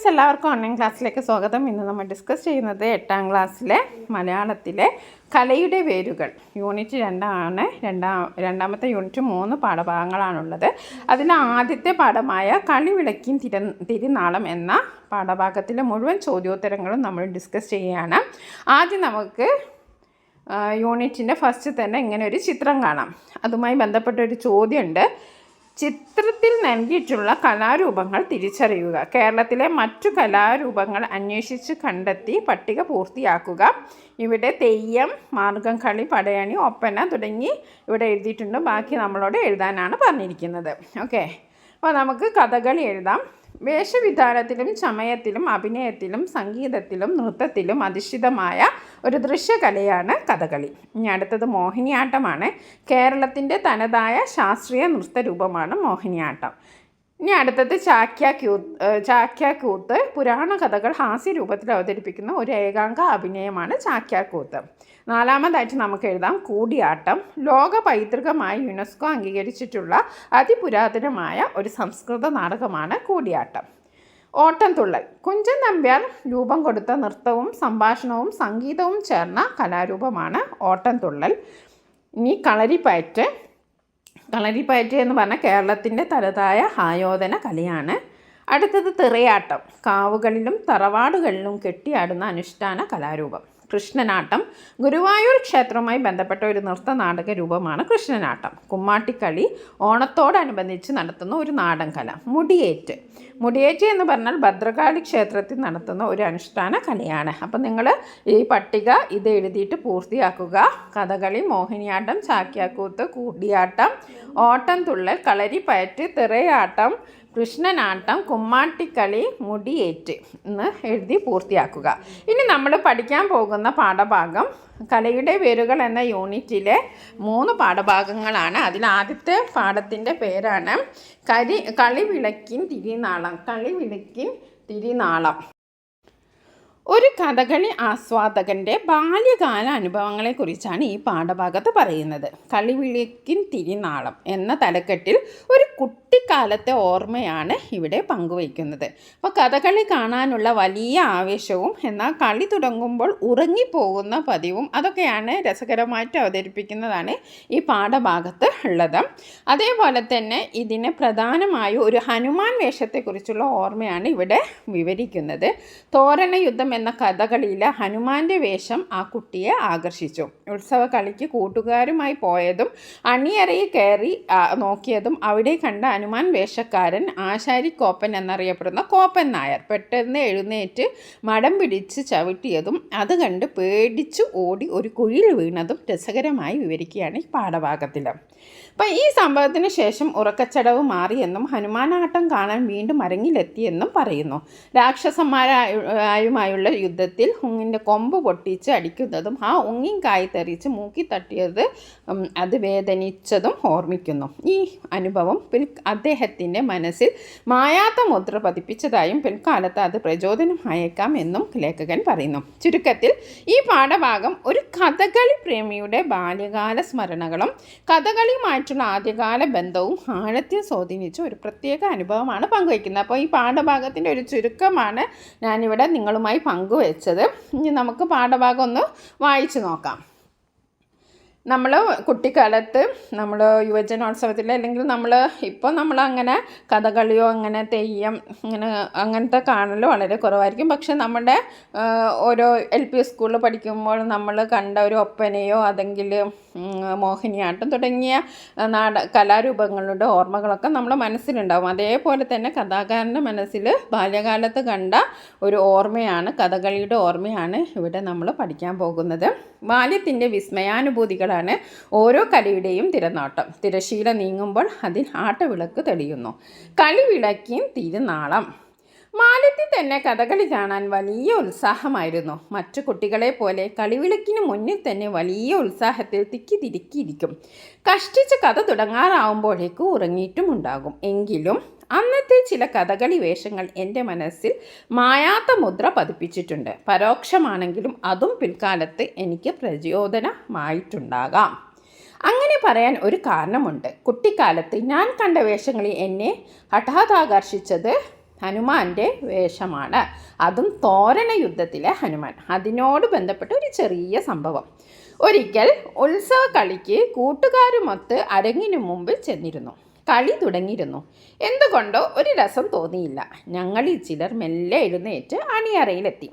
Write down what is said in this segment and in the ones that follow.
Friends എല്ലാവർക്കും online ക്ലാസ്സിലേക്ക് സ്വാഗതം. ഇന്ന് നമ്മൾ ഡിസ്കസ് ചെയ്യുന്നത് എട്ടാം ക്ലാസ്സിലെ മലയാളത്തിലെ കലയുടെ വേരുകൾ. യൂണിറ്റ് രണ്ടാണ്. രണ്ടാം രണ്ടാമത്തെ യൂണിറ്റ് മൂന്ന് പാഠഭാഗങ്ങളാണുള്ളത്. അതിൽ ആദ്യത്തെ പാഠമായ കളി വിളക്കിൻ തിര തിരുനാളം എന്ന പാഠഭാഗത്തിലെ മുഴുവൻ ചോദ്യോത്തരങ്ങളും നമ്മൾ ഡിസ്കസ് ചെയ്യുകയാണ്. ആദ്യം നമുക്ക് യൂണിറ്റിന്റെ ഫസ്റ്റ് തന്നെ ഇങ്ങനെ ഒരു ചിത്രം കാണാം. അതുമായി ബന്ധപ്പെട്ട ഒരു ചോദ്യമുണ്ട്. ചിത്രത്തിൽ നൽകിയിട്ടുള്ള കലാരൂപങ്ങൾ തിരിച്ചറിയുക. കേരളത്തിലെ മറ്റു കലാരൂപങ്ങൾ അന്വേഷിച്ച് കണ്ടെത്തി പട്ടിക പൂർത്തിയാക്കുക. ഇവിടെ തെയ്യം മാർഗം കളി പടയണി ഒപ്പന തുടങ്ങി ഇവിടെ എഴുതിയിട്ടുണ്ട്. ബാക്കി നമ്മളോട് എഴുതാനാണ് പറഞ്ഞിരിക്കുന്നത്. ഓക്കെ. അപ്പോൾ നമുക്ക് കഥകളി എഴുതാം. വേഷവിധാനത്തിലും ചമയത്തിലും അഭിനയത്തിലും സംഗീതത്തിലും നൃത്തത്തിലും അധിഷ്ഠിതമായ ഒരു ദൃശ്യകലയാണ് കഥകളി. ഇനി അടുത്തത് മോഹിനിയാട്ടമാണ്. കേരളത്തിന്റെ തനതായ ശാസ്ത്രീയ നൃത്തരൂപമാണ് മോഹിനിയാട്ടം. ഇനി അടുത്തത് ചാക്യ ക്യൂത്ത് ചാക്യ കൂത്ത് പുരാണ കഥകൾ ഹാസ്യ രൂപത്തിൽ അവതരിപ്പിക്കുന്ന ഒരു ഏകാംഗ അഭിനയമാണ് ചാക്യ കൂത്ത് നാലാമതായിട്ട് നമുക്ക് എഴുതാം. കൂടിയാട്ടം. ലോക പൈതൃകമായി യുനെസ്കോ അംഗീകരിച്ചിട്ടുള്ള അതിപുരാതനമായ ഒരു സംസ്കൃത നാടകമാണ് കൂടിയാട്ടം. ഓട്ടം തുള്ളൽ. കുഞ്ചൻ നമ്പ്യാർ രൂപം കൊടുത്ത നൃത്തവും സംഭാഷണവും സംഗീതവും ചേർന്ന കലാരൂപമാണ് ഓട്ടം തുള്ളൽ. ഇനി കളരിപ്പയറ്റ്. കളരിപ്പയറ്റ് എന്ന് പറഞ്ഞാൽ കേരളത്തിന്റെ തനതായ ആയോധന കലയാണ്. അടുത്തത് തിറയാട്ടം. കാവുകളിലും തറവാടുകളിലും കെട്ടിയാടുന്ന അനുഷ്ഠാന കലാരൂപം. കൃഷ്ണനാട്ടം. ഗുരുവായൂർ ക്ഷേത്രവുമായി ബന്ധപ്പെട്ട ഒരു നൃത്ത നാടക രൂപമാണ് കൃഷ്ണനാട്ടം. കുമ്മാട്ടിക്കളി ഓണത്തോടനുബന്ധിച്ച് നടത്തുന്ന ഒരു നാടൻ കല മുടിയേറ്റ്. മുടിയേറ്റ് എന്ന് പറഞ്ഞാൽ ഭദ്രകാളി ക്ഷേത്രത്തിൽ നടത്തുന്ന ഒരു അനുഷ്ഠാന കലയാണ്. അപ്പം നിങ്ങൾ ഈ പട്ടിക ഇത് എഴുതിയിട്ട് പൂർത്തിയാക്കുക. കഥകളി മോഹിനിയാട്ടം ചാക്യാക്കൂത്ത് കൂടിയാട്ടം ഓട്ടം തുള്ളൽ കളരി പയറ്റ് തിറയാട്ടം കൃഷ്ണനാട്ടം കുമ്മാട്ടിക്കളി മുടിയേറ്റ് എന്ന് എഴുതി പൂർത്തിയാക്കുക. ഇനി നമ്മൾ പഠിക്കാൻ പോകുന്ന പാഠഭാഗം കലയുടെ വേരുകൾ എന്ന യൂണിറ്റിലെ മൂന്ന് പാഠഭാഗങ്ങളാണ്. അതിൽ ആദ്യത്തെ പാഠത്തിന്റെ പേരാണ് കരി കളിവിളക്കിൻ തിരിനാളം കളിവിളക്കിൻ തിരിനാളം. ഒരു കഥകളി ആസ്വാദകന്റെ ബാല്യകാല അനുഭവങ്ങളെക്കുറിച്ചാണ് ഈ പാഠഭാഗത്ത് പറയുന്നത്. കളിവിളിക്കിൻ തിരിനാളം എന്ന തലക്കെട്ടിൽ ഒരു കുട്ടിക്കാലത്തെ ഓർമ്മയാണ് ഇവിടെ പങ്കുവയ്ക്കുന്നത്. അപ്പോൾ കഥകളി കാണാനുള്ള വലിയ ആവേശവും എന്നാൽ കളി തുടങ്ങുമ്പോൾ ഉറങ്ങിപ്പോകുന്ന പതിവും അതൊക്കെയാണ് രസകരമായിട്ട് അവതരിപ്പിക്കുന്നതാണ് ഈ പാഠഭാഗത്ത് ഉള്ളത്. അതേപോലെ തന്നെ ഇതിന് പ്രധാനമായും ഒരു ഹനുമാൻ വേഷത്തെക്കുറിച്ചുള്ള ഓർമ്മയാണ് ഇവിടെ വിവരിക്കുന്നത്. തോരണ യുദ്ധം എന്ന കഥകളിയിലെ ഹനുമാന്റെ വേഷം ആ കുട്ടിയെ ആകർഷിച്ചു. ഉത്സവ കളിക്ക് കൂട്ടുകാരുമായി പോയതും അണിയറയിൽ കയറി നോക്കിയതും അവിടെ കണ്ട ഹനുമാൻ വേഷക്കാരൻ ആശാരി കോപ്പൻ എന്നറിയപ്പെടുന്ന കോപ്പൻ നായർ. പെട്ടെന്ന് എഴുന്നേറ്റ് മടം പിടിച്ച് ചവിട്ടിയതും അത് കണ്ട് പേടിച്ച് ഓടി ഒരു കുഴിയിൽ വീണതും രസകരമായി വിവരിക്കുകയാണ് ഈ പാഠഭാഗത്തിൽ. അപ്പം ഈ സംഭവത്തിന് ശേഷം ഉറക്കച്ചടവ് മാറിയെന്നും ഹനുമാനാട്ടം കാണാൻ വീണ്ടും അരങ്ങിലെത്തിയെന്നും പറയുന്നു. രാക്ഷസന്മാരായുമായുള്ള യുദ്ധത്തിൽ ഉങ്ങിന്റെ കൊമ്പ് പൊട്ടിച്ച് അടിക്കുന്നതും ആ ഉങ്ങിൻ കായ് തെറിച്ച് മൂക്കി തട്ടിയത് അത് വേദനിച്ചതും ഓർമ്മിക്കുന്നു. ഈ അനുഭവം പിൽ അദ്ദേഹത്തിന്റെ മനസ്സിൽ മായാത്ത മുദ്ര പതിപ്പിച്ചതായും പിൽക്കാലത്ത് അത് പ്രചോദനമായേക്കാം എന്നും ലേഖകൻ പറയുന്നു. ചുരുക്കത്തിൽ ഈ പാഠഭാഗം ഒരു കഥകളി പ്രേമിയുടെ ബാല്യകാല സ്മരണകളും കഥകളിയുമായിട്ടുള്ള ആദ്യകാല ബന്ധവും ആഴത്തിൽ സ്വാധീനിച്ച ഒരു പ്രത്യേക അനുഭവമാണ് പങ്കുവയ്ക്കുന്നത്. അപ്പോൾ ഈ പാഠഭാഗത്തിന്റെ ഒരു ചുരുക്കമാണ് ഞാനിവിടെ നിങ്ങളുമായി പങ്കുവച്ചത്. ഇനി നമുക്ക് പാഠഭാഗം ഒന്ന് വായിച്ചു നോക്കാം. നമ്മൾ കുട്ടിക്കാലത്ത് നമ്മൾ യുവജനോത്സവത്തിൽ അല്ലെങ്കിൽ നമ്മൾ ഇപ്പോൾ നമ്മൾ അങ്ങനെ കഥകളിയോ അങ്ങനെ തെയ്യം അങ്ങനെ അങ്ങനത്തെ കാണൽ വളരെ കുറവായിരിക്കും. പക്ഷെ നമ്മുടെ ഓരോ എൽ പി സ്കൂളിൽ പഠിക്കുമ്പോൾ നമ്മൾ കണ്ട ഒരു ഒപ്പനയോ അതെങ്കിൽ മോഹിനിയാട്ടം തുടങ്ങിയ നാട കലാരൂപങ്ങളുടെ ഓർമ്മകളൊക്കെ നമ്മുടെ മനസ്സിലുണ്ടാവും. അതേപോലെ തന്നെ കഥാകാരന്റെ മനസ്സിൽ ബാല്യകാലത്ത് കണ്ട ഒരു ഓർമ്മയാണ് കഥകളിയുടെ ഓർമ്മയാണ് ഇവിടെ നമ്മൾ പഠിക്കാൻ പോകുന്നത്. ബാല്യത്തിന്റെ വിസ്മയാനുഭൂതികളാണ് ഓരോ കലയുടെയും തിരനാട്ടം. തിരശീല നീങ്ങുമ്പോൾ അതിൽ ആട്ടവിളക്ക് തെളിയുന്നു. കളിവിളക്കിൻ തിരുനാളം. മാലത്തിൽ തന്നെ കഥകളി കാണാൻ വലിയ ഉത്സാഹമായിരുന്നു. മറ്റു കുട്ടികളെ പോലെ കളിവിളക്കിന് മുന്നിൽ തന്നെ വലിയ ഉത്സാഹത്തിൽ തിക്കി തിരുക്കിയിരിക്കും. കഷ്ടിച്ച് കഥ തുടങ്ങാറാവുമ്പോഴേക്കും ഉറങ്ങിയിട്ടുമുണ്ടാകും എങ്കിലും അന്നത്തെ ചില കഥകളി വേഷങ്ങൾ എന്റെ മനസ്സിൽ മായാത്ത മുദ്ര പതിപ്പിച്ചിട്ടുണ്ട്. പരോക്ഷമാണെങ്കിലും അതും പിൽക്കാലത്ത് എനിക്ക് പ്രചോദനമായിട്ടുണ്ടാകാം. അങ്ങനെ പറയാൻ ഒരു കാരണമുണ്ട്. കുട്ടിക്കാലത്ത് ഞാൻ കണ്ട വേഷങ്ങളിൽ എന്നെ ഹഠാതാകർഷിച്ചത് ഹനുമാന്റെ വേഷമാണ്. അതും തോരണ യുദ്ധത്തിലെ ഹനുമാൻ. അതിനോട് ബന്ധപ്പെട്ട ഒരു ചെറിയ സംഭവം. ഒരിക്കൽ ഉത്സവ കളിക്ക് കൂട്ടുകാരുമൊത്ത് അരങ്ങിനു മുമ്പിൽ ചെന്നിരുന്നു. കളി തുടങ്ങിയിരുന്നു. എന്തുകൊണ്ടോ ഒരു രസം തോന്നിയില്ല. ഞങ്ങളിൽ ചിലർ മെല്ലെ എഴുന്നേറ്റ് അണിയറയിലെത്തി.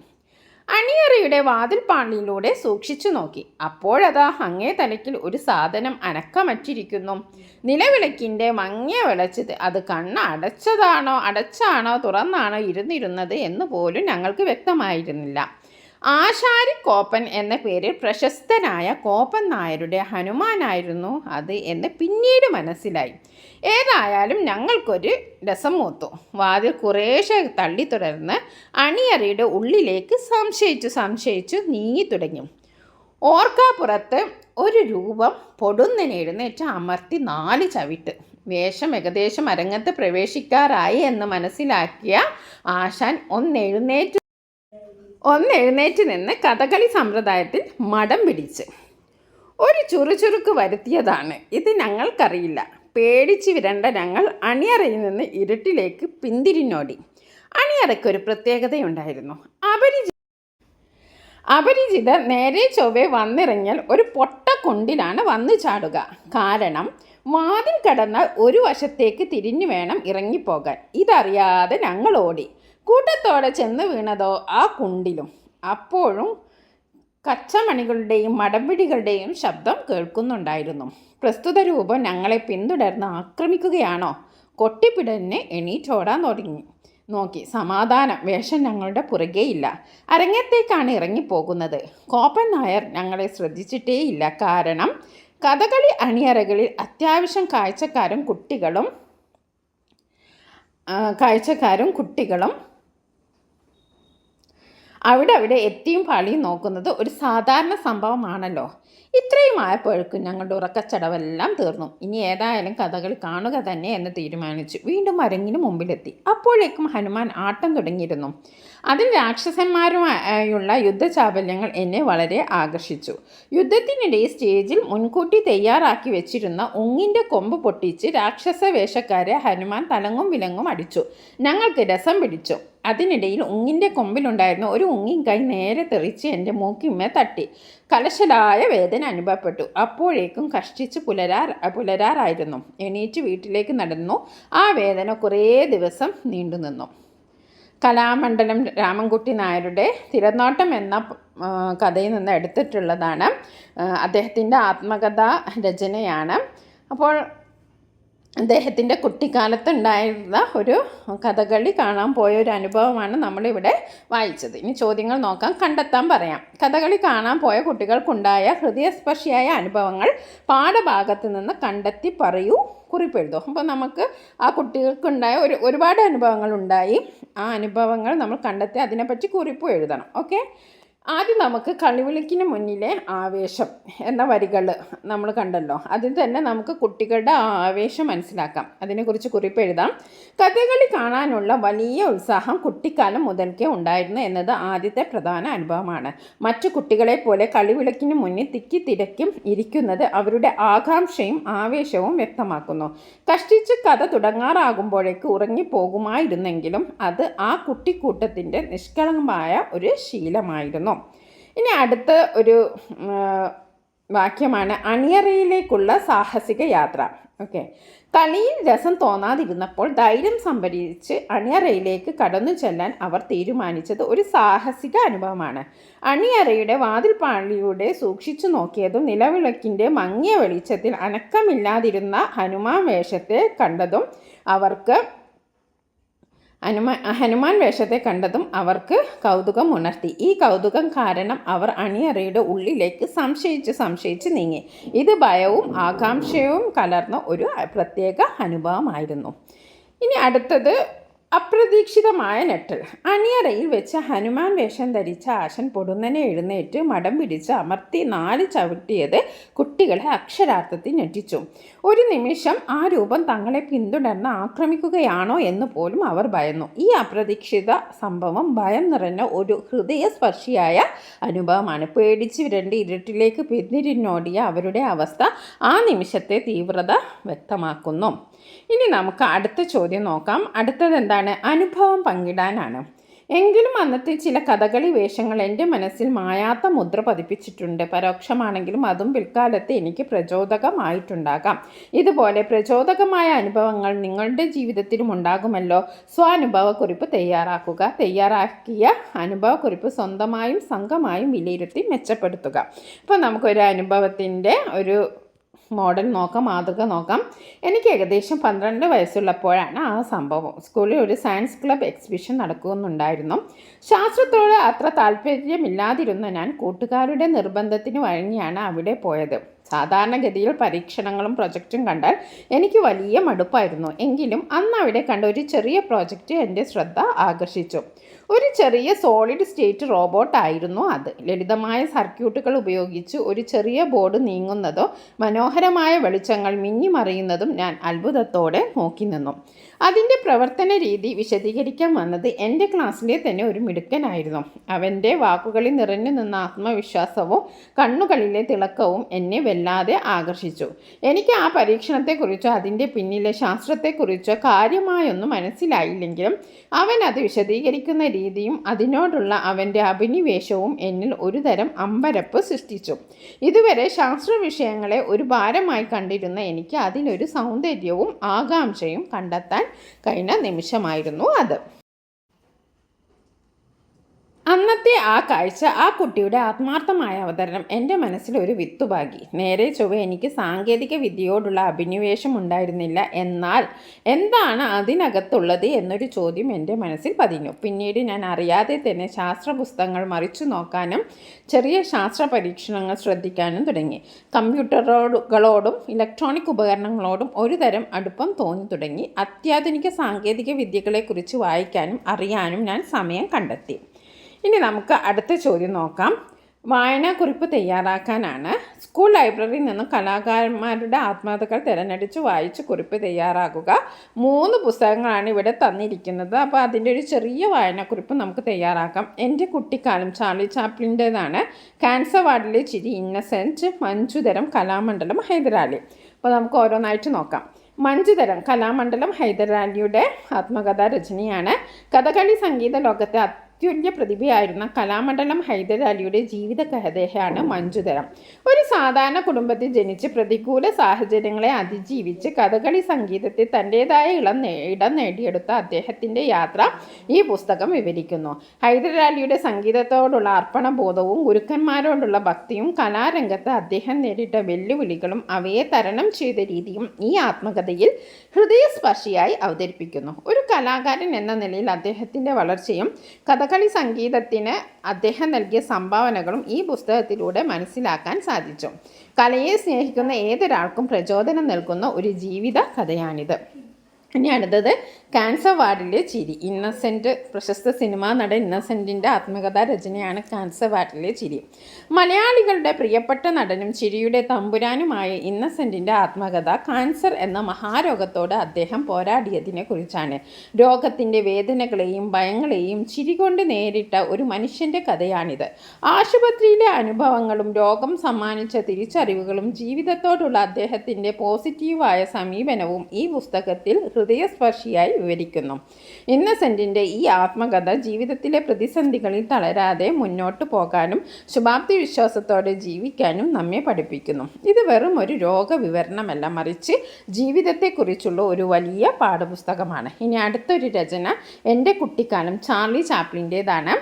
അണിയറയുടെ വാതിൽപ്പാളിയിലൂടെ സൂക്ഷിച്ചു നോക്കി. അപ്പോഴതാ അങ്ങേ തലയ്ക്കിൽ ഒരു സാധനം അനക്കമറ്റിരിക്കുന്നു. നിലവിളക്കിന്റെ മങ്ങിയ വിളച്ചത് അത് കണ്ണ് അടച്ചതാണോ അടച്ചാണോ തുറന്നാണോ ഇരുന്നിരുന്നത് എന്ന് പോലും ഞങ്ങൾക്ക് വ്യക്തമായിരുന്നില്ല. ആശാരി കോപ്പൻ എന്ന പേരിൽ പ്രശസ്തനായ കോപ്പൻ നായരുടെ ഹനുമാനായിരുന്നു അത് എന്ന് പിന്നീട് മനസ്സിലായി. ഏതായാലും ഞങ്ങൾക്കൊരു രസം മൂത്തു. വാതിൽ കുറേശ്ശെ തള്ളി തുടർന്ന് അണിയറയുടെ ഉള്ളിലേക്ക് സംശയിച്ചു സംശയിച്ചു നീങ്ങി തുടങ്ങി. ഓർക്കാപ്പുറത്ത് ഒരു രൂപം പൊടുന്നനെ എഴുന്നേറ്റ് അമർത്തി നാല് ചവിട്ട്. വേഷം ഏകദേശം അരങ്ങത്ത് പ്രവേശിക്കാറായി എന്ന് മനസ്സിലാക്കിയ ആശാൻ ഒന്നെഴുന്നേറ്റ് ഒന്ന് എഴുന്നേറ്റ് നിന്ന് കഥകളി സമ്പ്രദായത്തിൽ മടം പിടിച്ച്. ഒരു ചുറുചുറുക്ക് വരുത്തിയതാണ്. ഇത് ഞങ്ങൾക്കറിയില്ല. പേടിച്ച് വിരണ്ട ഞങ്ങൾ അണിയറയിൽ നിന്ന് ഇരുട്ടിലേക്ക് പിന്തിരിഞ്ഞോടി. അണിയറയ്ക്ക് ഒരു പ്രത്യേകതയുണ്ടായിരുന്നു. അപരിചി അപരിചിതർ നേരെ ചൊവ്വെ വന്നിറങ്ങിയാൽ ഒരു പൊട്ട കൊണ്ടിലാണ് വന്നു ചാടുക. കാരണം വാതിൽ കടന്നാൽ ഒരു വശത്തേക്ക് തിരിഞ്ഞു വേണം ഇറങ്ങിപ്പോകാൻ. ഇതറിയാതെ ഞങ്ങൾ ഓടി. കൂട്ടത്തോടെ ചെന്ന് വീണതോ ആ കുണ്ടിലും. അപ്പോഴും കച്ചമണികളുടെയും മടമ്പിടികളുടെയും ശബ്ദം കേൾക്കുന്നുണ്ടായിരുന്നു. പ്രസ്തുത രൂപം ഞങ്ങളെ പിന്തുടർന്ന് ആക്രമിക്കുകയാണോ? കൊട്ടിപ്പിടന്നെ എണീറ്റോടാൻ തുടങ്ങി നോക്കി സമാധാനം വേഷം ഞങ്ങളുടെ പുറകെയില്ല. അരങ്ങത്തേക്കാണ് ഇറങ്ങിപ്പോകുന്നത്. കോപ്പൻ നായർ ഞങ്ങളെ ശ്രദ്ധിച്ചിട്ടേയില്ല. കാരണം കഥകളി അണിയറകളിൽ അത്യാവശ്യം കാഴ്ചക്കാരും കുട്ടികളും കാഴ്ചക്കാരും കുട്ടികളും അവിടെ അവിടെ എത്തിയും പാളിയും നോക്കുന്നത് ഒരു സാധാരണ സംഭവമാണല്ലോ. ഇത്രയും ആയപ്പോഴേക്കും ഞങ്ങളുടെ ഉറക്കച്ചടവെല്ലാം തീർന്നു. ഇനി ഏതായാലും കഥകൾ കാണുക തന്നെ എന്ന് തീരുമാനിച്ചു. വീണ്ടും അരങ്ങിന് മുമ്പിലെത്തി. അപ്പോഴേക്കും ഹനുമാൻ ആട്ടം തുടങ്ങിയിരുന്നു. അതിൽ രാക്ഷസന്മാരുമായുള്ള യുദ്ധചാബല്യങ്ങൾ എന്നെ വളരെ ആകർഷിച്ചു. യുദ്ധത്തിനിടെ സ്റ്റേജിൽ മുൻകൂട്ടി തയ്യാറാക്കി വെച്ചിരുന്ന ഉങ്ങിന്റെ കൊമ്പ് പൊട്ടിച്ച് രാക്ഷസ വേഷക്കാരെ ഹനുമാൻ തലങ്ങും വിലങ്ങും അടിച്ചു. ഞങ്ങൾക്ക് രസം പിടിച്ചു. അതിനിടയിൽ ഉങ്ങിന്റെ കൊമ്പിലുണ്ടായിരുന്ന ഒരു ഉങ്ങിൻ കൈ നേരെ തെറിച്ച് എന്റെ മൂക്കിമ്മേ തട്ടി. കലശലായ വേദന അനുഭവപ്പെട്ടു. അപ്പോഴേക്കും കഷ്ടിച്ച് പുലരാർ പുലരാറായിരുന്നു. എണീറ്റ് വീട്ടിലേക്ക് നടന്നു. ആ വേദന കുറേ ദിവസം നീണ്ടു നിന്നു. കലാമണ്ഡലം രാമൻകുട്ടി നായരുടെ തിരനോട്ടം എന്ന കഥയിൽ നിന്ന് എടുത്തിട്ടുള്ളതാണ്. അദ്ദേഹത്തിന്റെ ആത്മകഥാ രചനയാണ്. അപ്പോൾ അദ്ദേഹത്തിന്റെ കുട്ടിക്കാലത്തുണ്ടായിരുന്ന ഒരു കഥകളി കാണാൻ പോയ ഒരു അനുഭവമാണ് നമ്മളിവിടെ വായിച്ചത്. ഇനി ചോദ്യങ്ങൾ നോക്കാം. കണ്ടെത്താൻ പറയാം. കഥകളി കാണാൻ പോയ കുട്ടികൾക്കുണ്ടായ ഹൃദയസ്പർശിയായ അനുഭവങ്ങൾ പാഠഭാഗത്ത് നിന്ന് കണ്ടെത്തി പറയൂ. കുറിപ്പെഴുതും അപ്പോൾ നമുക്ക് ആ കുട്ടികൾക്കുണ്ടായ ഒരു ഒരുപാട് അനുഭവങ്ങളുണ്ടായി ആ അനുഭവങ്ങൾ നമ്മൾ കണ്ടെത്തി അതിനെപ്പറ്റി കുറിപ്പ് എഴുതണം. ഓക്കെ? ആദ്യം നമുക്ക് കളിവിളിക്കിന് മുന്നിലെ ആവേശം എന്ന വരികൾ നമ്മൾ കണ്ടല്ലോ. അതിൽ തന്നെ നമുക്ക് കുട്ടികളുടെ ആവേശം മനസ്സിലാക്കാം. അതിനെക്കുറിച്ച് കുറിപ്പ് എഴുതാം. കഥകളി കാണാനുള്ള വലിയ ഉത്സാഹം കുട്ടിക്കാലം മുതൽക്കേ ഉണ്ടായിരുന്നു എന്നത് ആദ്യത്തെ പ്രധാന അനുഭവമാണ്. മറ്റു കുട്ടികളെ പോലെ കളിവിളക്കിന് മുന്നിൽ തിക്കി തിരക്കും ഇരിക്കുന്നത് അവരുടെ ആകാംക്ഷയും ആവേശവും വ്യക്തമാക്കുന്നു. കഷ്ടിച്ച് കഥ തുടങ്ങാറാകുമ്പോഴേക്ക് ഉറങ്ങിപ്പോകുമായിരുന്നെങ്കിലും അത് ആ കുട്ടിക്കൂട്ടത്തിന്റെ നിഷ്കളങ്കമായ ഒരു ശീലമായിരുന്നു. ഇനി അടുത്ത ഒരു വാക്യമാണ്. അണിയറയിലേക്കുള്ള സാഹസിക യാത്ര. ഓക്കെ. കളിയിൽ രസം തോന്നാതിരുന്നപ്പോൾ ധൈര്യം സംഭരിച്ച് അണിയറയിലേക്ക് കടന്നു ചെല്ലാൻ അവർ തീരുമാനിച്ചത് ഒരു സാഹസിക അനുഭവമാണ്. അണിയറയുടെ വാതിൽപ്പാളിയുടെ സൂക്ഷിച്ചു നോക്കിയതും നിലവിളക്കിന്റെ മങ്ങിയ വെളിച്ചത്തിൽ അനക്കമില്ലാതിരുന്ന ഹനുമാൻ വേഷത്തെ കണ്ടതും അവർക്ക് ഹനുമാൻ ഹനുമാൻ വേഷത്തെ കണ്ടതും അവർക്ക് കൗതുകം ഉണർത്തി. ഈ കൗതുകം കാരണം അവർ അണിയറയുടെ ഉള്ളിലേക്ക് സംശയിച്ച് സംശയിച്ച് നീങ്ങി. ഇത് ഭയവും ആകാംക്ഷയും കലർന്ന ഒരു പ്രത്യേക അനുഭവമായിരുന്നു. ഇനി അടുത്തത് അപ്രതീക്ഷിതമായ നെട്ടൽ അണിയറയിൽ വെച്ച് ഹനുമാൻ വേഷം ധരിച്ച ആശൻ പൊടുന്നനെ എഴുന്നേറ്റ് മടം പിടിച്ച് അമർത്തി നാല് ചവിട്ടിയത് കുട്ടികളെ അക്ഷരാർത്ഥത്തിൽ ഞെട്ടിച്ചു. ഒരു നിമിഷം ആ രൂപം തങ്ങളെ പിന്തുടർന്ന് ആക്രമിക്കുകയാണോ എന്ന് പോലും അവർ ഭയന്നു. ഈ അപ്രതീക്ഷിത സംഭവം ഭയം നിറഞ്ഞ ഒരു ഹൃദയസ്പർശിയായ അനുഭവമാണ്. പേടിച്ച് വിരണ്ട് ഇരുട്ടിലേക്ക് പിന്തിരിഞ്ഞോടിയ അവരുടെ അവസ്ഥ ആ നിമിഷത്തെ തീവ്രത വ്യക്തമാക്കുന്നു. ഇനി നമുക്ക് അടുത്ത ചോദ്യം നോക്കാം. അടുത്തത് എന്താണ്? അനുഭവം പങ്കിടാനാണ്. എങ്കിലും അന്നത്തെ ചില കഥകളി വേഷങ്ങൾ എന്റെ മനസ്സിൽ മായാത്ത മുദ്ര പതിപ്പിച്ചിട്ടുണ്ട്. പരോക്ഷമാണെങ്കിലും അതും പിൽക്കാലത്ത് എനിക്ക് പ്രചോദകമായിട്ടുണ്ടാകാം. ഇതുപോലെ പ്രചോദകമായ അനുഭവങ്ങൾ നിങ്ങളുടെ ജീവിതത്തിലും ഉണ്ടാകുമല്ലോ. സ്വാനുഭവക്കുറിപ്പ് തയ്യാറാക്കുക. തയ്യാറാക്കിയ അനുഭവക്കുറിപ്പ് സ്വന്തമായും സംഘമായും വിലയിരുത്തി മെച്ചപ്പെടുത്തുക. അപ്പോൾ നമുക്കൊരു അനുഭവത്തിന്റെ ഒരു മോഡൽ നോക്കാം മാതൃക നോക്കാം. എനിക്ക് ഏകദേശം പന്ത്രണ്ട് വയസ്സുള്ളപ്പോഴാണ് ആ സംഭവം. സ്കൂളിൽ ഒരു സയൻസ് ക്ലബ്ബ് എക്സിബിഷൻ നടക്കുന്നുണ്ടായിരുന്നു. ശാസ്ത്രത്തോട് അത്ര താല്പര്യമില്ലാതിരുന്ന ഞാൻ കൂട്ടുകാരുടെ നിർബന്ധത്തിന് വഴങ്ങിയാണ് അവിടെ പോയത്. സാധാരണഗതിയിൽ പരീക്ഷണങ്ങളും പ്രൊജക്റ്റും കണ്ടാൽ എനിക്ക് വലിയ മടുപ്പായിരുന്നു. എങ്കിലും അന്ന് അവിടെ കണ്ട ഒരു ചെറിയ പ്രോജക്റ്റ് എന്റെ ശ്രദ്ധ ആകർഷിച്ചു. ഒരു ചെറിയ സോളിഡ് സ്റ്റേറ്റ് റോബോട്ട് ആയിരുന്നു അത്. ലളിതമായ സർക്യൂട്ടുകൾ ഉപയോഗിച്ച് ഒരു ചെറിയ ബോർഡ് നീങ്ങുന്നതോ മനോഹരമായ വെളിച്ചങ്ങൾ മിന്നിമറിയുന്നതും ഞാൻ അത്ഭുതത്തോടെ നോക്കി നിന്നു. അതിന്റെ പ്രവർത്തന രീതി വിശദീകരിക്കാൻ വന്നത് എന്റെ ക്ലാസ്സിലെ തന്നെ ഒരു മിടുക്കനായിരുന്നു. അവന്റെ വാക്കുകളിൽ നിറഞ്ഞു നിന്ന ആത്മവിശ്വാസവും കണ്ണുകളിലെ തിളക്കവും എന്നെ വല്ലാതെ ആകർഷിച്ചു. എനിക്ക് ആ പരീക്ഷണത്തെക്കുറിച്ചോ അതിന്റെ പിന്നിലെ ശാസ്ത്രത്തെക്കുറിച്ചോ കാര്യമായൊന്നും മനസ്സിലായില്ലെങ്കിലും അവൻ അത് വിശദീകരിക്കുന്ന രീതിയും അതിനോടുള്ള അവന്റെ അഭിനിവേശവും എന്നിൽ ഒരുതരം അമ്പരപ്പ് സൃഷ്ടിച്ചു. ഇതുവരെ ശാസ്ത്ര വിഷയങ്ങളെ ഒരു ഭാരമായി കണ്ടിരുന്ന എനിക്ക് അതിലൊരു സൗന്ദര്യവും ആകാംക്ഷയും കണ്ടെത്താൻ കഴിഞ്ഞ നിമിഷമായിരുന്നു അത്. അന്നത്തെ ആ കാഴ്ച ആ കുട്ടിയുടെ ആത്മാർത്ഥമായ അവതരണം എന്റെ മനസ്സിൽ ഒരു വിത്തുപാകി. നേരെ ചൊവ്വ എനിക്ക് സാങ്കേതിക വിദ്യയോടുള്ള അഭിനിവേശം ഉണ്ടായിരുന്നില്ല എന്നാൽ എന്താണ് അതിനകത്തുള്ളത് എന്നൊരു ചോദ്യം എന്റെ മനസ്സിൽ പതിഞ്ഞു. പിന്നീട് ഞാൻ അറിയാതെ തന്നെ ശാസ്ത്ര പുസ്തകങ്ങൾ മറിച്ചു നോക്കാനും ചെറിയ ശാസ്ത്ര പരീക്ഷണങ്ങൾ ശ്രദ്ധിക്കാനും തുടങ്ങി. കമ്പ്യൂട്ടറുകളോടും ഇലക്ട്രോണിക് ഉപകരണങ്ങളോടും ഒരു തരം അടുപ്പം തോന്നി തുടങ്ങി. അത്യാധുനിക സാങ്കേതിക വിദ്യകളെക്കുറിച്ച് വായിക്കാനും അറിയാനും ഞാൻ സമയം കണ്ടെത്തി. ഇനി നമുക്ക് അടുത്ത ചോദ്യം നോക്കാം. വായനാക്കുറിപ്പ് തയ്യാറാക്കാനാണ്. സ്കൂൾ ലൈബ്രറിയിൽ നിന്ന് കലാകാരന്മാരുടെ ആത്മകഥകൾ തിരഞ്ഞെടുത്ത് വായിച്ച് കുറിപ്പ് തയ്യാറാക്കുക. മൂന്ന് പുസ്തകങ്ങളാണ് ഇവിടെ തന്നിരിക്കുന്നത്. അപ്പോൾ അതിന്റെ ഒരു ചെറിയ വായനാക്കുറിപ്പ് നമുക്ക് തയ്യാറാക്കാം. എന്റെ കുട്ടിക്കാലം ചാർലി ചാപ്ലിന്റേതാണ്. ക്യാൻസർ വാർഡിലെ ചിരി ഇന്നസെന്റ് മഞ്ജുതരം കലാമണ്ഡലം ഹൈദരാലി. അപ്പോൾ നമുക്ക് ഓരോന്നായിട്ട് നോക്കാം. മഞ്ജുതരം കലാമണ്ഡലം ഹൈദരാലിയുടെ ആത്മകഥാ രചനയാണ് കഥകളി സംഗീത ലോകത്തെ അത്യുല്യ പ്രതിഭയായിരുന്ന കലാമണ്ഡലം ഹൈദരാലിയുടെ ജീവിത കഥയാണ് മഞ്ജുതരം. ഒരു സാധാരണ കുടുംബത്തിൽ ജനിച്ച് പ്രതികൂല സാഹചര്യങ്ങളെ അതിജീവിച്ച് കഥകളി സംഗീതത്തിൽ തന്റെതായ ഇളം ഇടം നേടിയെടുത്ത അദ്ദേഹത്തിന്റെ യാത്ര ഈ പുസ്തകം വിവരിക്കുന്നു. ഹൈദരാലിയുടെ സംഗീതത്തോടുള്ള അർപ്പണബോധവും ഗുരുക്കന്മാരോടുള്ള ഭക്തിയും കലാരംഗത്ത് അദ്ദേഹം നേരിട്ട വെല്ലുവിളികളും അവയെ തരണം ചെയ്ത രീതിയും ഈ ആത്മകഥയിൽ ഹൃദയസ്പർശിയായി അവതരിപ്പിക്കുന്നു. ഒരു കലാകാരൻ എന്ന നിലയിൽ അദ്ദേഹത്തിന്റെ വളർച്ചയും കഥകളി സംഗീതത്തിന് അദ്ദേഹം നൽകിയ സംഭാവനകളും ഈ പുസ്തകത്തിലൂടെ മനസ്സിലാക്കാൻ സാധിച്ചു. കലയെ സ്നേഹിക്കുന്ന ഏതൊരാൾക്കും പ്രചോദനം നൽകുന്ന ഒരു ജീവിത കഥയാണിത്. ഇനി അടുത്തത് ക്യാൻസർ വാർഡിലെ ചിരി. ഇന്നസെന്റ് പ്രശസ്ത സിനിമാ നടൻ ഇന്നസെന്റിന്റെ ആത്മകഥാ രചനയാണ് ക്യാൻസർ വാർഡിലെ ചിരി. മലയാളികളുടെ പ്രിയപ്പെട്ട നടനും ചിരിയുടെ തമ്പുരാനുമായ ഇന്നസെന്റിന്റെ ആത്മകഥ കാൻസർ എന്ന മഹാരോഗത്തോട് അദ്ദേഹം പോരാടിയതിനെ കുറിച്ചാണ്. രോഗത്തിന്റെ വേദനകളെയും ഭയങ്ങളെയും ചിരി കൊണ്ട് നേരിട്ട ഒരു മനുഷ്യന്റെ കഥയാണിത്. ആശുപത്രിയിലെ അനുഭവങ്ങളും രോഗം സമ്മാനിച്ച തിരിച്ചറിവുകളും ജീവിതത്തോടുള്ള അദ്ദേഹത്തിന്റെ പോസിറ്റീവായ സമീപനവും ഈ പുസ്തകത്തിൽ ഹൃദയസ്പർശിയായി വിവരിക്കുന്നു. ഇന്നസെന്റിന്റെ ഈ ആത്മകഥ ജീവിതത്തിലെ പ്രതിസന്ധികളിൽ തളരാതെ മുന്നോട്ട് പോകാനും ശുഭാപ്തി വിശ്വാസത്തോടെ ജീവിക്കാനും നമ്മെ പഠിപ്പിക്കുന്നു. ഇത് വെറും ഒരു രോഗവിവരണമല്ല മറിച്ച് ജീവിതത്തെക്കുറിച്ചുള്ള ഒരു വലിയ പാഠപുസ്തകമാണ്. ഇനി അടുത്തൊരു രചന എന്റെ കുട്ടിക്കാലം ചാർലി ചാപ്ലിന്റേതാണ്.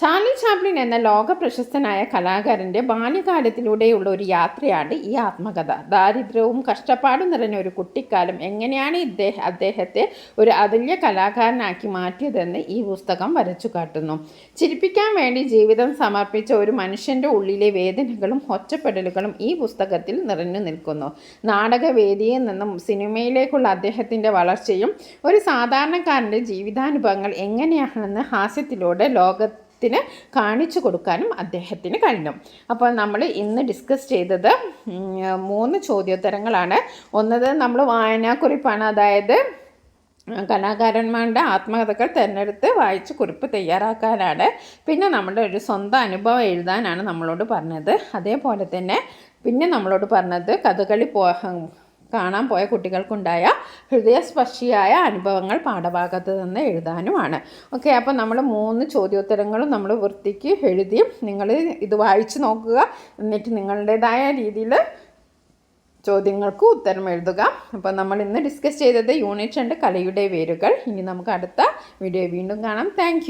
ചാർലി ചാപ്ലിൻ എന്ന ലോക പ്രശസ്തനായ കലാകാരന്റെ ബാല്യകാലത്തിലൂടെയുള്ള ഒരു യാത്രയാണ് ഈ ആത്മകഥ. ദാരിദ്ര്യവും കഷ്ടപ്പാടും നിറഞ്ഞ ഒരു കുട്ടിക്കാലം എങ്ങനെയാണ് ഇദ്ദേഹം അദ്ദേഹത്തെ ഒരു അതുല്യ കലാകാരനാക്കി മാറ്റിയതെന്ന് ഈ പുസ്തകം വരച്ചു കാട്ടുന്നു. ചിരിപ്പിക്കാൻ വേണ്ടി ജീവിതം സമർപ്പിച്ച ഒരു മനുഷ്യന്റെ ഉള്ളിലെ വേദനകളും ഒറ്റപ്പെടലുകളും ഈ പുസ്തകത്തിൽ നിറഞ്ഞു നിൽക്കുന്നു. നാടകവേദിയിൽ നിന്നും സിനിമയിലേക്കുള്ള അദ്ദേഹത്തിന്റെ വളർച്ചയും ഒരു സാധാരണക്കാരന്റെ ജീവിതാനുഭവങ്ങൾ എങ്ങനെയാണെന്ന് ഹാസ്യത്തിലൂടെ ലോക ത്തിന് കാണിച്ചു കൊടുക്കാനും അദ്ദേഹത്തിന് കഴിഞ്ഞു. അപ്പോൾ നമ്മൾ ഇന്ന് ഡിസ്കസ് ചെയ്തത് മൂന്ന് ചോദ്യോത്തരങ്ങളാണ്. ഒന്നത് നമ്മൾ വായനാക്കുറിപ്പാണ്. അതായത് കലാകാരന്മാരുടെ ആത്മകഥകൾ തിരഞ്ഞെടുത്ത് വായിച്ച് കുറിപ്പ് തയ്യാറാക്കാനാണ്. പിന്നെ നമ്മുടെ ഒരു സ്വന്തം അനുഭവം എഴുതാനാണ് നമ്മളോട് പറഞ്ഞത്. അതേപോലെ തന്നെ പിന്നെ നമ്മളോട് പറഞ്ഞത് കഥകളി പോ കാണാൻ പോയ കുട്ടികൾക്കുണ്ടായ ഹൃദയസ്പർശിയായ അനുഭവങ്ങൾ പാഠഭാഗത്ത് നിന്ന് എഴുതാനുമാണ്. ഓക്കെ അപ്പോൾ നമ്മൾ മൂന്ന് ചോദ്യോത്തരങ്ങളും നമ്മൾ വൃത്തിക്ക് എഴുതി നിങ്ങൾ ഇത് വായിച്ചു നോക്കുക. എന്നിട്ട് നിങ്ങളുടേതായ രീതിയിൽ ചോദ്യങ്ങൾക്ക് ഉത്തരം എഴുതുക. അപ്പോൾ നമ്മൾ ഇന്ന് ഡിസ്കസ് ചെയ്തത് യൂണിറ്റ് രണ്ട് കലയുടെ വേരുകൾ. ഇനി നമുക്ക് അടുത്ത വീഡിയോ വീണ്ടും കാണാം. താങ്ക്